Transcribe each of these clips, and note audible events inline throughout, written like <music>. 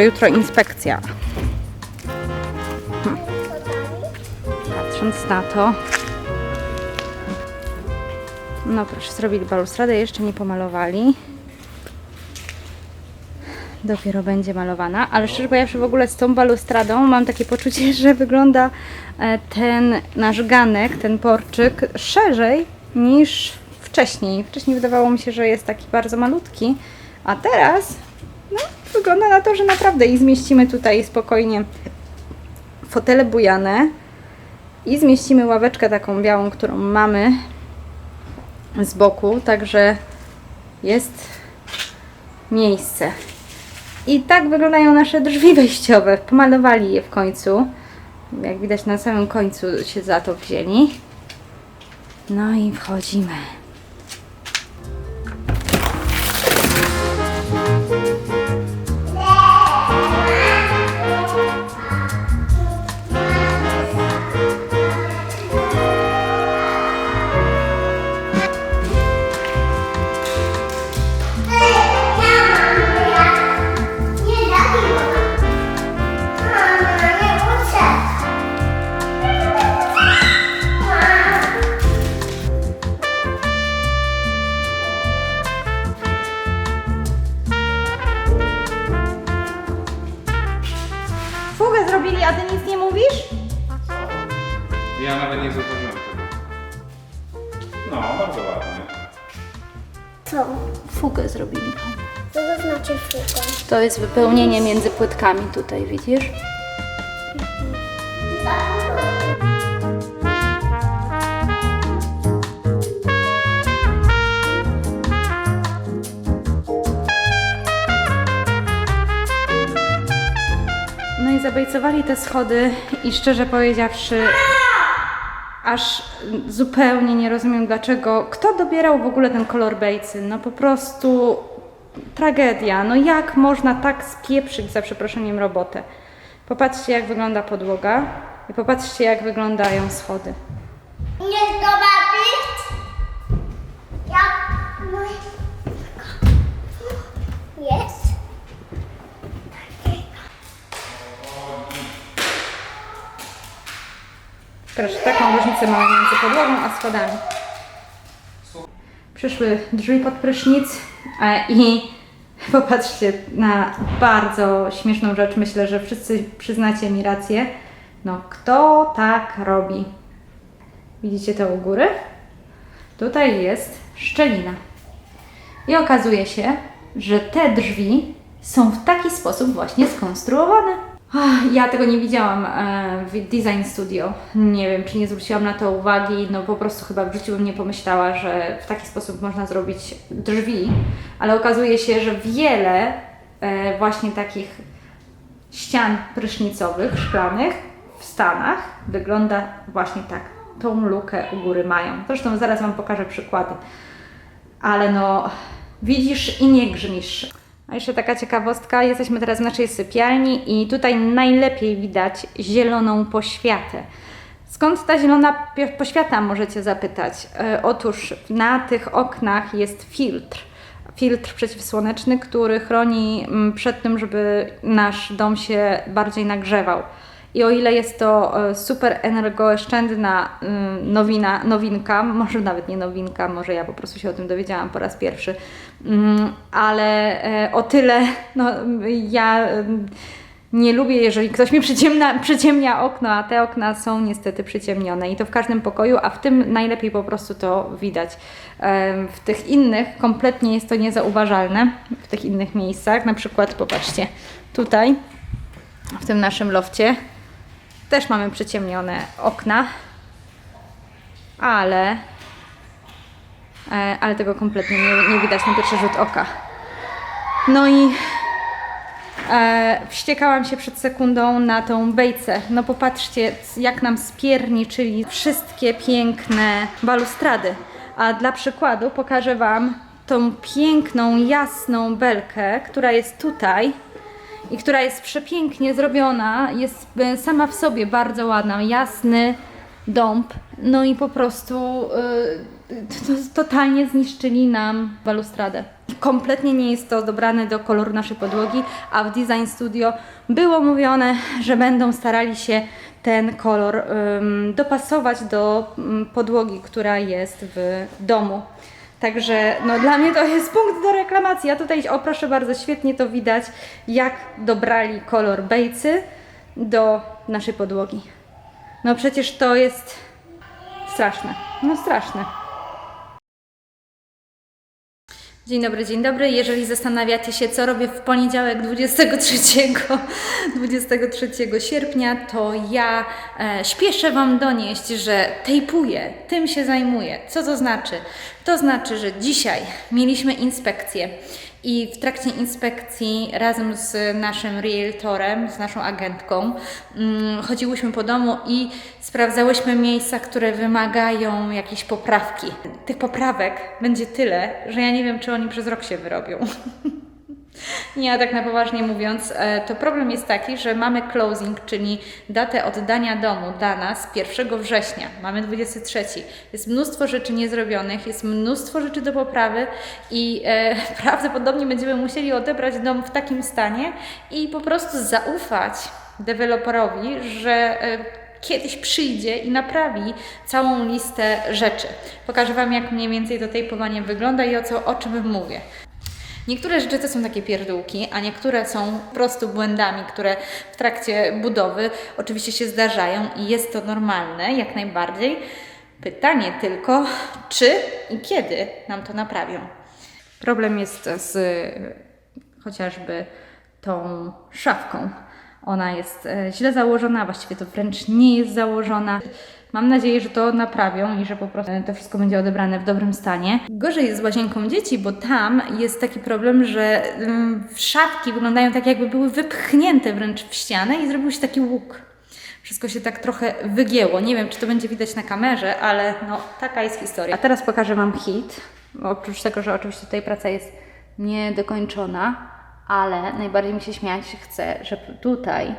że jutro inspekcja. Patrząc na to. No proszę, zrobili balustradę, jeszcze nie pomalowali. Dopiero będzie malowana, ale szczerze powiedziawszy w ogóle z tą balustradą mam takie poczucie, <laughs> że wygląda e, ten nasz ganek, ten porczyk szerzej niż wcześniej. Wcześniej wydawało mi się, że jest taki bardzo malutki, a teraz wygląda na to, że naprawdę i zmieścimy tutaj spokojnie fotele bujane i zmieścimy ławeczkę taką białą, którą mamy z boku, także jest miejsce. I tak wyglądają nasze drzwi wejściowe. Pomalowali je w końcu. Jak widać na samym końcu się za to wzięli. No i wchodzimy. To jest wypełnienie między płytkami tutaj, widzisz? No i zabejcowali te schody i szczerze powiedziawszy, aż zupełnie nie rozumiem dlaczego. Kto dobierał w ogóle ten kolor bejcy? No po prostu tragedia. No jak można tak spieprzyć, za przeproszeniem, robotę? Popatrzcie, jak wygląda podłoga i popatrzcie, jak wyglądają schody. Nie zobaczyć? Jak mój... Jest? Proszę, taką różnicę mamy między podłogą a schodami. Przyszły drzwi pod prysznic i <laughs> popatrzcie na bardzo śmieszną rzecz. Myślę, że wszyscy przyznacie mi rację. No, kto tak robi? Widzicie to u góry? Tutaj jest szczelina. I okazuje się, że te drzwi są w taki sposób właśnie skonstruowane. Ja tego nie widziałam e, w Design Studio. Nie wiem, czy nie zwróciłam na to uwagi. No po prostu chyba w życiu bym nie pomyślała, że w taki sposób można zrobić drzwi. Ale okazuje się, że wiele e, właśnie takich ścian prysznicowych, szklanych w Stanach wygląda właśnie tak. Tą lukę u góry mają. Zresztą zaraz Wam pokażę przykłady. Ale no, widzisz i nie grzmisz. A jeszcze taka ciekawostka, jesteśmy teraz w naszej sypialni i tutaj najlepiej widać zieloną poświatę. Skąd ta zielona poświata, możecie zapytać? E, otóż na tych oknach jest filtr. Filtr przeciwsłoneczny, który chroni mm, przed tym, żeby nasz dom się bardziej nagrzewał. I o ile jest to e, super energooszczędna mm, nowina, nowinka, <laughs> może nawet nie nowinka, może ja po prostu się o tym dowiedziałam po raz pierwszy, ale e, o tyle no, ja em, nie lubię, jeżeli ktoś mi przyciemna, przyciemnia okno, a te okna są niestety przyciemnione i to w każdym pokoju, a w tym najlepiej po prostu to widać. W tych innych kompletnie jest to niezauważalne, w tych innych miejscach, na przykład popatrzcie, tutaj w tym naszym lofcie też mamy przyciemnione okna, ale, ale tego kompletnie nie, nie widać na pierwszy rzut oka. No i E, wściekałam się przed sekundą na tą bejcę. No popatrzcie, jak nam spierniczyli wszystkie piękne balustrady. A dla przykładu pokażę Wam tą piękną, jasną belkę, która jest tutaj i która jest przepięknie zrobiona, jest e, sama w sobie bardzo ładna, jasny dąb, no i po prostu y, to, totalnie zniszczyli nam balustradę. Kompletnie nie jest to dobrane do koloru naszej podłogi, a w Design Studio było mówione, że będą starali się ten kolor ym, dopasować do ym, podłogi, która jest w domu. Także no, dla mnie to jest punkt do reklamacji. Ja tutaj, o proszę bardzo, świetnie to widać, jak dobrali kolor bejcy do naszej podłogi. No przecież to jest straszne. No straszne. Dzień dobry, dzień dobry. Jeżeli zastanawiacie się, co robię w poniedziałek 23, 23 <laughs> sierpnia, to ja e, śpieszę Wam donieść, że tejpuję, tym się zajmuję. Co to znaczy? To znaczy, że dzisiaj mieliśmy inspekcję i w trakcie inspekcji razem z naszym realtorem, z naszą agentką, mm, chodziłyśmy po domu i sprawdzałyśmy miejsca, które wymagają jakiejś poprawki. Tych poprawek będzie tyle, że ja nie wiem, czy oni przez rok się wyrobią. <laughs> Nie, a tak na poważnie mówiąc, e, to problem jest taki, że mamy closing, czyli datę oddania domu dla nas 1 września. Mamy 23. Jest mnóstwo rzeczy niezrobionych, jest mnóstwo rzeczy do poprawy i e, <laughs> prawdopodobnie będziemy musieli odebrać dom w takim stanie i po prostu zaufać deweloperowi, że e, kiedyś przyjdzie i naprawi całą listę rzeczy. Pokażę Wam, jak mniej więcej to tejpowanie wygląda i o, co, o czym mówię. Niektóre rzeczy to są takie pierdółki, a niektóre są po prostu błędami, które w trakcie budowy oczywiście się zdarzają i jest to normalne, jak najbardziej. Pytanie tylko, czy i kiedy nam to naprawią. Problem jest z chociażby tą szafką. Ona jest e, źle założona, właściwie to wręcz nie jest założona. Mam nadzieję, że to naprawią i że po prostu to wszystko będzie odebrane w dobrym stanie. Gorzej jest z łazienką dzieci, bo tam jest taki problem, że ym, szafki wyglądają tak, jakby były wypchnięte wręcz w ścianę i zrobił się taki łuk. Wszystko się tak trochę wygięło. Nie wiem, czy to będzie widać na kamerze, ale no, taka jest historia. A teraz pokażę Wam hit. Oprócz tego, że oczywiście tutaj praca jest niedokończona, ale najbardziej mi się śmiać chce, że tutaj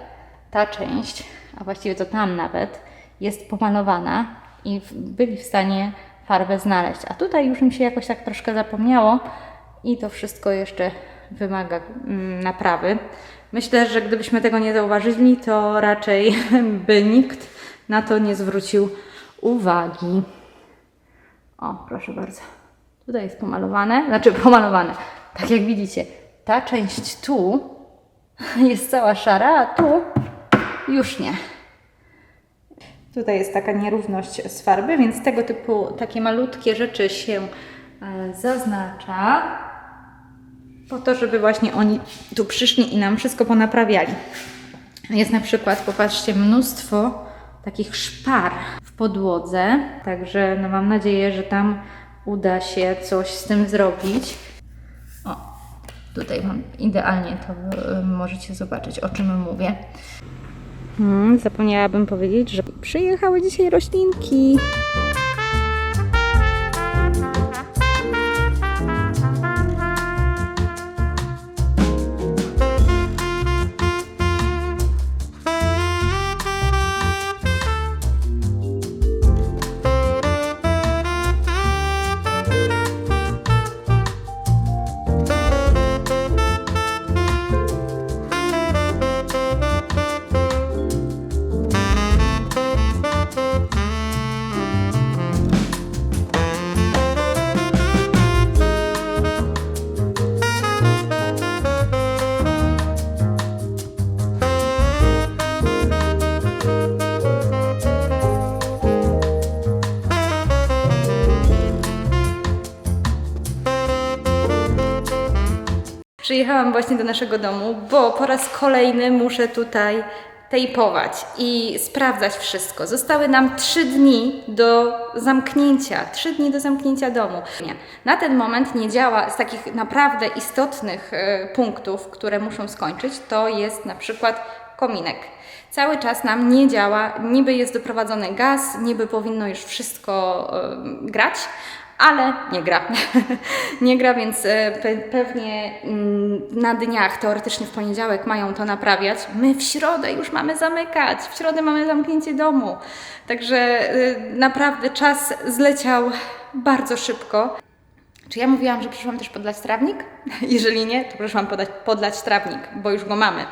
ta część, a właściwie to tam nawet, jest pomalowana i byli w stanie farbę znaleźć. A tutaj już im się jakoś tak troszkę zapomniało i to wszystko jeszcze wymaga mm, naprawy. Myślę, że gdybyśmy tego nie zauważyli, to raczej <laughs> by nikt na to nie zwrócił uwagi. O, proszę bardzo. Tutaj jest pomalowane, znaczy pomalowane. Tak jak widzicie, ta część tu <laughs> jest cała szara, a tu już nie. Tutaj jest taka nierówność z farby, więc tego typu takie malutkie rzeczy się e, zaznacza po to, żeby właśnie oni tu przyszli i nam wszystko ponaprawiali. Jest na przykład, popatrzcie, mnóstwo takich szpar w podłodze, także no mam nadzieję, że tam uda się coś z tym zrobić. O, tutaj mam idealnie to y, możecie zobaczyć, o czym mówię. Hmm, zapomniałabym powiedzieć, że przyjechały dzisiaj roślinki. Przyjechałam właśnie do naszego domu, bo po raz kolejny muszę tutaj tejpować i sprawdzać wszystko. Zostały nam trzy dni do zamknięcia, trzy dni do zamknięcia domu. Na ten moment nie działa z takich naprawdę istotnych e, punktów, które muszą skończyć, to jest na przykład kominek. Cały czas nam nie działa, niby jest doprowadzony gaz, niby powinno już wszystko e, grać, ale nie gra. <laughs> nie gra, więc e, pe pewnie mm, na dniach, teoretycznie w poniedziałek mają to naprawiać. My w środę już mamy zamykać, w środę mamy zamknięcie domu. Także e, naprawdę czas zleciał bardzo szybko. Czy ja mówiłam, że przyszłam też podlać trawnik? <laughs> Jeżeli nie, to przyszłam podać, podlać trawnik, bo już go mamy.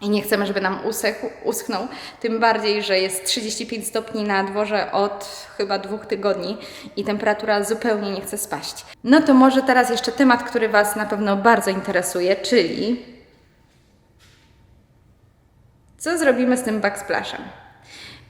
I nie chcemy, żeby nam usechł, uschnął. Tym bardziej, że jest 35 stopni na dworze od chyba dwóch tygodni i temperatura zupełnie nie chce spaść. No to może teraz jeszcze temat, który Was na pewno bardzo interesuje, czyli co zrobimy z tym backsplashem?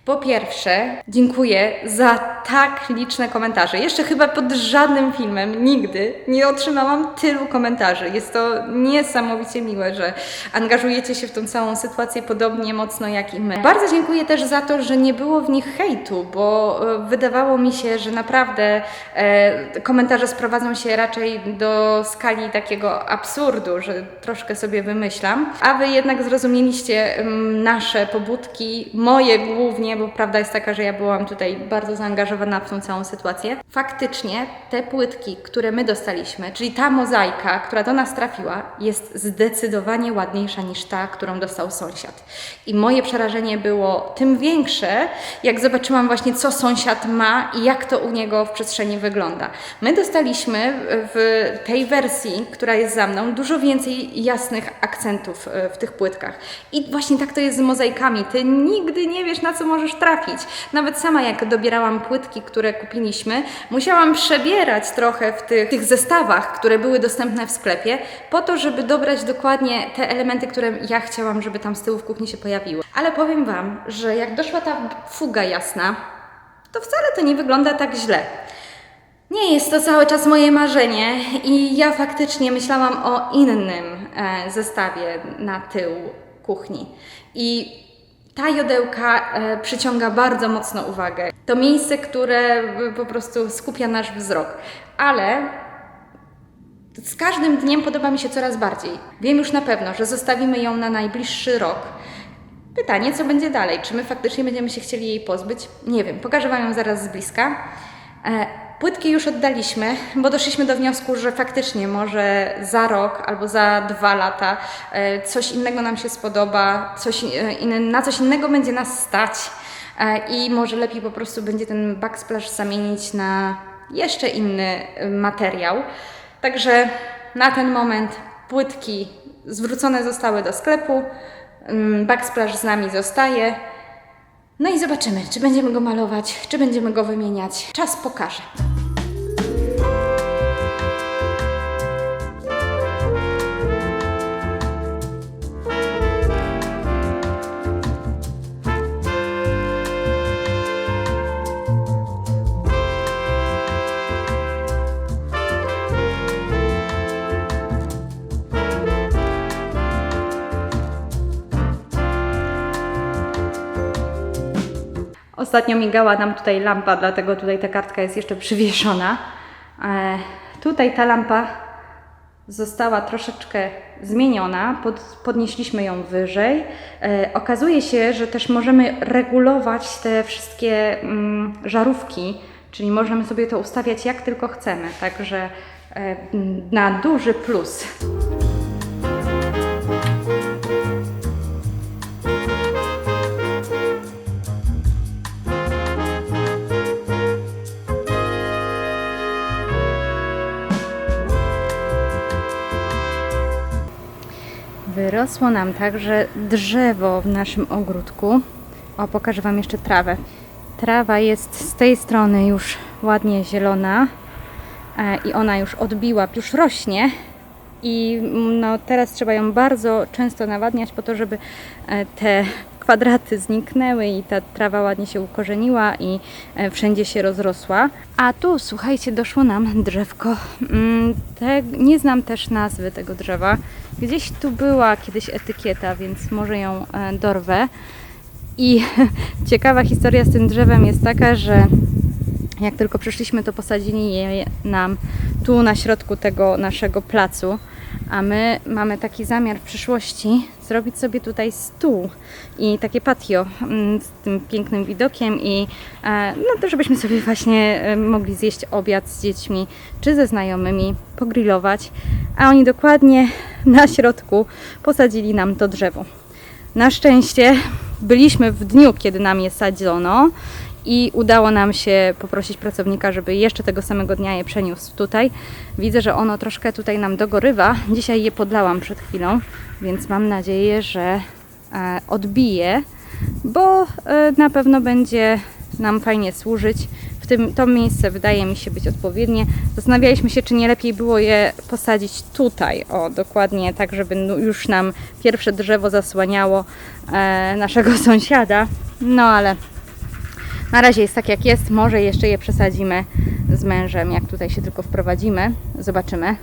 Po pierwsze, dziękuję za tak liczne komentarze. Jeszcze chyba pod żadnym filmem nigdy nie otrzymałam tylu komentarzy. Jest to niesamowicie miłe, że angażujecie się w tą całą sytuację podobnie mocno jak i my. Bardzo dziękuję też za to, że nie było w nich hejtu, bo e, wydawało mi się, że naprawdę e, komentarze sprowadzą się raczej do skali takiego absurdu, że troszkę sobie wymyślam, a wy jednak zrozumieliście mm, nasze pobudki, moje głównie, bo prawda jest taka, że ja byłam tutaj bardzo zaangażowana w tą całą sytuację. Faktycznie te płytki, które my dostaliśmy, czyli ta mozaika, która do nas trafiła, jest zdecydowanie ładniejsza niż ta, którą dostał sąsiad. I moje przerażenie było tym większe, jak zobaczyłam właśnie, co sąsiad ma i jak to u niego w przestrzeni wygląda. My dostaliśmy w tej wersji, która jest za mną, dużo więcej jasnych akcentów e, w tych płytkach. I właśnie tak to jest z mozaikami. Ty nigdy nie wiesz, na co możesz trafić. Nawet sama, jak dobierałam płytki, które kupiliśmy, musiałam przebierać trochę w tych, tych zestawach, które były dostępne w sklepie, po to, żeby dobrać dokładnie te elementy, które ja chciałam, żeby tam z tyłu w kuchni się pojawiły. Ale powiem Wam, że jak doszła ta fuga jasna, to wcale to nie wygląda tak źle. Nie jest to cały czas moje marzenie i ja faktycznie myślałam o innym e, zestawie na tył kuchni. I ta jodełka e, przyciąga bardzo mocno uwagę. To miejsce, które e, po prostu skupia nasz wzrok. Ale z każdym dniem podoba mi się coraz bardziej. Wiem już na pewno, że zostawimy ją na najbliższy rok. Pytanie, co będzie dalej? Czy my faktycznie będziemy się chcieli jej pozbyć? Nie wiem, pokażę Wam ją zaraz z bliska. Płytki już oddaliśmy, bo doszliśmy do wniosku, że faktycznie może za rok albo za dwa lata e, coś innego nam się spodoba, coś, e, inne, na coś innego będzie nas stać e, i może lepiej po prostu będzie ten backsplash zamienić na jeszcze inny materiał. Także na ten moment płytki zwrócone zostały do sklepu, mm, backsplash z nami zostaje. No i zobaczymy, czy będziemy go malować, czy będziemy go wymieniać. Czas pokaże. Ostatnio migała nam tutaj lampa, dlatego tutaj ta kartka jest jeszcze przywieszona. E, tutaj ta lampa została troszeczkę zmieniona, pod, podnieśliśmy ją wyżej. E, okazuje się, że też możemy regulować te wszystkie mm, żarówki, czyli możemy sobie to ustawiać jak tylko chcemy, także e, na duży plus. Wyrosło nam także drzewo w naszym ogródku. O, pokażę Wam jeszcze trawę. Trawa jest z tej strony już ładnie zielona e, i ona już odbiła, już rośnie. I no, teraz trzeba ją bardzo często nawadniać po to, żeby e, te kwadraty zniknęły i ta trawa ładnie się ukorzeniła i e, wszędzie się rozrosła. A tu, słuchajcie, doszło nam drzewko. Mm, Te, nie znam też nazwy tego drzewa. Gdzieś tu była kiedyś etykieta, więc może ją e, dorwę. I <laughs> ciekawa historia z tym drzewem jest taka, że jak tylko przyszliśmy, to posadzili je nam tu na środku tego naszego placu. A my mamy taki zamiar w przyszłości zrobić sobie tutaj stół i takie patio mm, z tym pięknym widokiem i e, no to żebyśmy sobie właśnie e, mogli zjeść obiad z dziećmi czy ze znajomymi, pogrillować. A oni dokładnie na środku posadzili nam to drzewo. Na szczęście byliśmy w dniu, kiedy nam je sadzono i udało nam się poprosić pracownika, żeby jeszcze tego samego dnia je przeniósł tutaj. Widzę, że ono troszkę tutaj nam dogorywa. Dzisiaj je podlałam przed chwilą, więc mam nadzieję, że e, odbije, bo e, na pewno będzie nam fajnie służyć. W tym to miejsce wydaje mi się być odpowiednie. Zastanawialiśmy się, czy nie lepiej było je posadzić tutaj, o dokładnie tak, żeby już nam pierwsze drzewo zasłaniało e, naszego <laughs> sąsiada. No ale na razie jest tak jak jest. Może jeszcze je przesadzimy z mężem, jak tutaj się tylko wprowadzimy. Zobaczymy.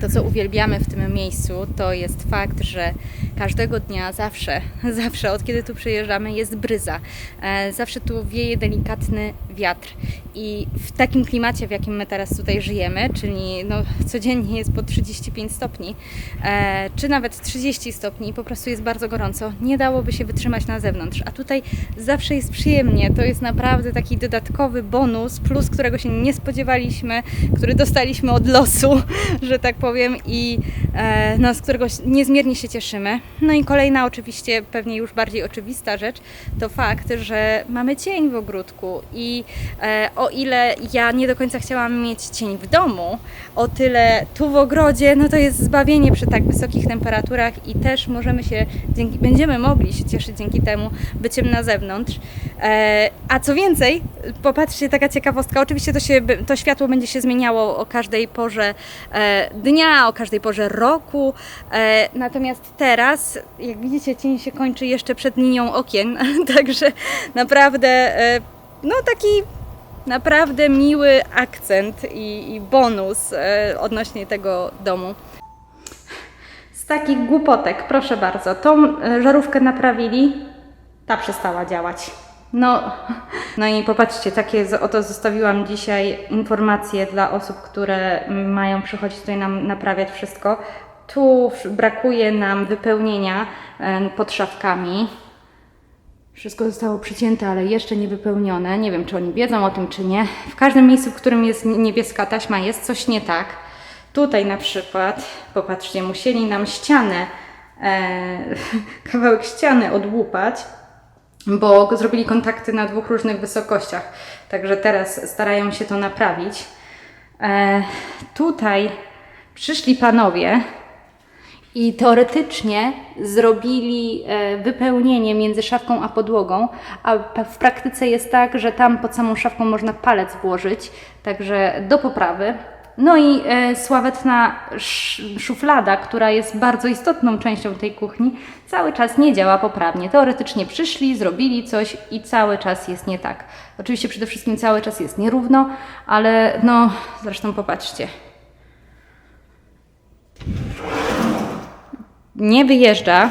To, co uwielbiamy w tym miejscu, to jest fakt, że każdego dnia, zawsze, <laughs> zawsze, od kiedy tu przyjeżdżamy, jest bryza. E, Zawsze tu wieje delikatny wiatr. I w takim klimacie, w jakim my teraz tutaj żyjemy, czyli no, codziennie jest po 35 stopni, e, czy nawet 30 stopni, po prostu jest bardzo gorąco, nie dałoby się wytrzymać na zewnątrz. A tutaj zawsze jest przyjemnie. To jest naprawdę taki dodatkowy bonus, plus którego się nie spodziewaliśmy, który dostaliśmy od losu, <laughs> że tak powiem, i e, no, z którego niezmiernie się cieszymy. No i kolejna, oczywiście, pewnie już bardziej oczywista rzecz, to fakt, że mamy cień w ogródku i e, o ile ja nie do końca chciałam mieć cień w domu, o tyle tu w ogrodzie, no to jest zbawienie przy tak wysokich temperaturach i też możemy się, dzięki, będziemy mogli się cieszyć dzięki temu byciem na zewnątrz. E, a co więcej, popatrzcie, taka ciekawostka, oczywiście to, się, to światło będzie się zmieniało o każdej porze e, dnia, o każdej porze roku, e, natomiast teraz, jak widzicie, cień się kończy jeszcze przed linią okien, <laughs> także naprawdę, no taki naprawdę miły akcent i, i bonus odnośnie tego domu. Z takich głupotek, proszę bardzo, tą żarówkę naprawili, ta przestała działać. No, no i popatrzcie, takie oto zostawiłam dzisiaj informacje dla osób, które mają przychodzić tutaj nam naprawiać wszystko. Tu brakuje nam wypełnienia pod szafkami. Wszystko zostało przycięte, ale jeszcze nie wypełnione. Nie wiem, czy oni wiedzą o tym, czy nie. W każdym miejscu, w którym jest niebieska taśma, jest coś nie tak. Tutaj na przykład, popatrzcie, musieli nam ścianę, e, <laughs> kawałek ściany odłupać, bo zrobili kontakty na dwóch różnych wysokościach. Także teraz starają się to naprawić. E, tutaj przyszli panowie, i teoretycznie zrobili e, wypełnienie między szafką a podłogą, a w praktyce jest tak, że tam pod samą szafką można palec włożyć, także do poprawy. No i e, sławetna sz- szuflada, która jest bardzo istotną częścią tej kuchni, cały czas nie działa poprawnie. Teoretycznie przyszli, zrobili coś i cały czas jest nie tak. Oczywiście przede wszystkim cały czas jest nierówno, ale no zresztą popatrzcie. nie wyjeżdża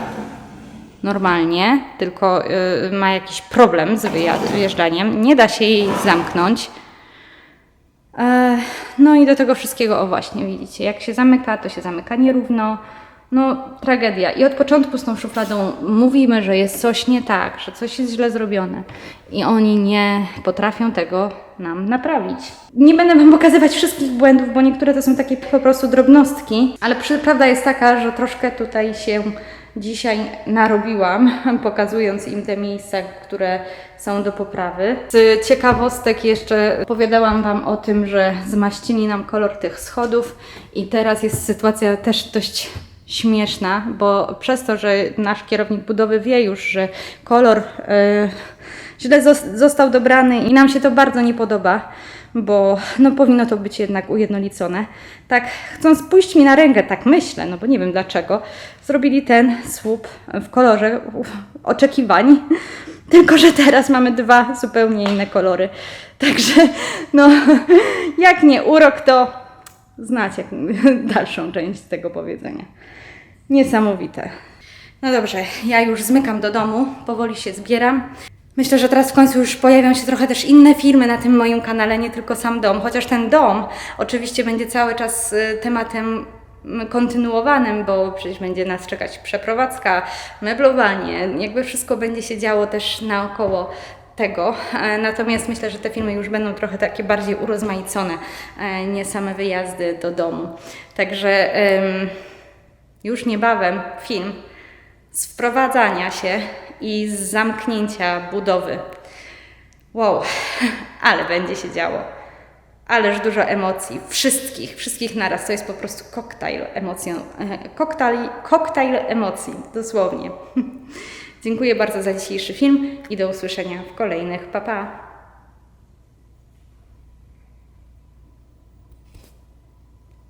normalnie, tylko y, ma jakiś problem z wyjeżdżaniem, nie da się jej zamknąć. E, no i do tego wszystkiego, o właśnie, widzicie, jak się zamyka, to się zamyka nierówno. No, tragedia. I od początku z tą szufladą mówimy, że jest coś nie tak, że coś jest źle zrobione. I oni nie potrafią tego nam naprawić. Nie będę Wam pokazywać wszystkich błędów, bo niektóre to są takie po prostu drobnostki, ale prawda jest taka, że troszkę tutaj się dzisiaj narobiłam, <laughs> pokazując im te miejsca, które są do poprawy. Z ciekawostek jeszcze opowiadałam Wam o tym, że zmaścili nam kolor tych schodów i teraz jest sytuacja też dość śmieszna, bo przez to, że nasz kierownik budowy wie już, że kolor e, źle zos- został dobrany i nam się to bardzo nie podoba, bo no, powinno to być jednak ujednolicone. Tak, chcąc pójść mi na rękę, tak myślę, no bo nie wiem dlaczego, zrobili ten słup w kolorze oczekiwań. <laughs> Tylko, że teraz mamy dwa zupełnie inne kolory. Także, no, <laughs> jak nie urok, to znacie <laughs> dalszą część tego powiedzenia. Niesamowite. No dobrze, ja już zmykam do domu, powoli się zbieram. Myślę, że teraz w końcu już pojawią się trochę też inne filmy na tym moim kanale, nie tylko sam dom. Chociaż ten dom oczywiście będzie cały czas y, tematem mm, kontynuowanym, bo przecież będzie nas czekać przeprowadzka, meblowanie, jakby wszystko będzie się działo też naokoło tego. E, Natomiast myślę, że te filmy już będą trochę takie bardziej urozmaicone, e, nie same wyjazdy do domu. Także już niebawem film z wprowadzania się i z zamknięcia budowy. Wow, <laughs> ale będzie się działo. Ależ dużo emocji, wszystkich, wszystkich naraz. To jest po prostu koktajl emocji, <laughs> koktajl, koktajl emocji, dosłownie. <laughs> Dziękuję bardzo za dzisiejszy film i do usłyszenia w kolejnych. Pa, pa.